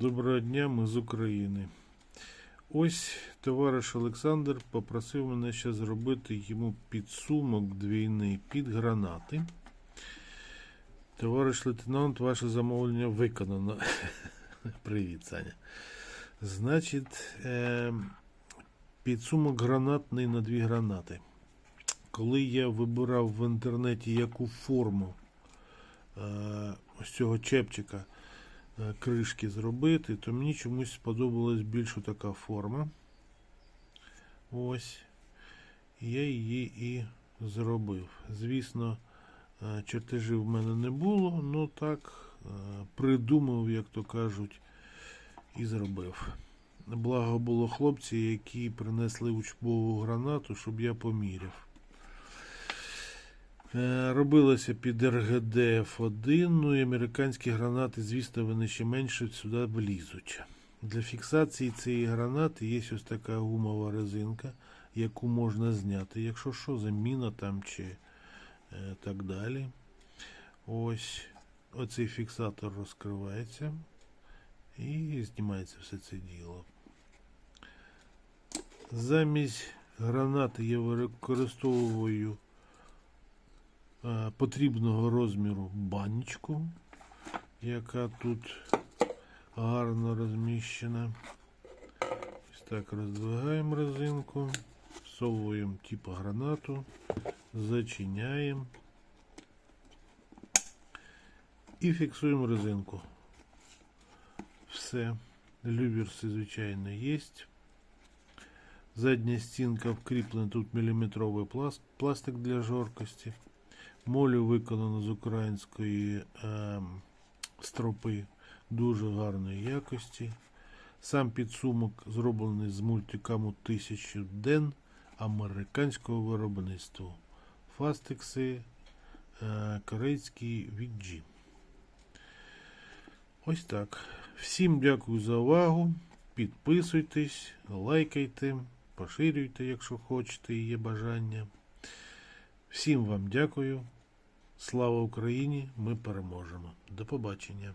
Доброго дня, ми з України. Ось товариш Олександр попросив мене ще зробити йому підсумок двійний під гранати. Товариш лейтенант, ваше замовлення виконано. Привіт, Саня. Значить, е, підсумок гранатний на дві гранати. Коли я вибирав в інтернеті яку форму е, ось цього чепчика кришки зробити, то мені чомусь сподобалась більш така форма. Ось. Я її і зробив. Звісно, е, чертежів в мене не було, ну так е, придумав, як то кажуть, і зробив. Благо було хлопці, які принесли учбову гранату, щоб я поміряв. Е, Робилося під РГД F1, ну і американські гранати, звісно, вони ще менше сюди влізуть. Для фіксації цієї гранати є ось така гумова резинка, яку можна зняти, якщо що, заміна там чи е, так далі. Ось оцей фіксатор розкривається і знімається все це діло. Замість гранати я використовую потрібного розміру банічку, яка тут гарно розміщена. Ось так роздвигаємо резинку, всовуємо типу гранату, зачиняємо і фіксуємо резинку. Все. Люверси, звичайно, є. Задня стінка вкріплена, тут міліметровий пластик для жорсткості. Молю виконано з української е, стропи дуже гарної якості. Сам підсумок зроблений з мультикаму 1000 ден американського виробництва. Фастекси е, корейський VG. Ось так. Всім дякую за увагу. Підписуйтесь, лайкайте, поширюйте, якщо хочете і є бажання. Всім вам дякую. Слава Україні! Ми переможемо. До побачення.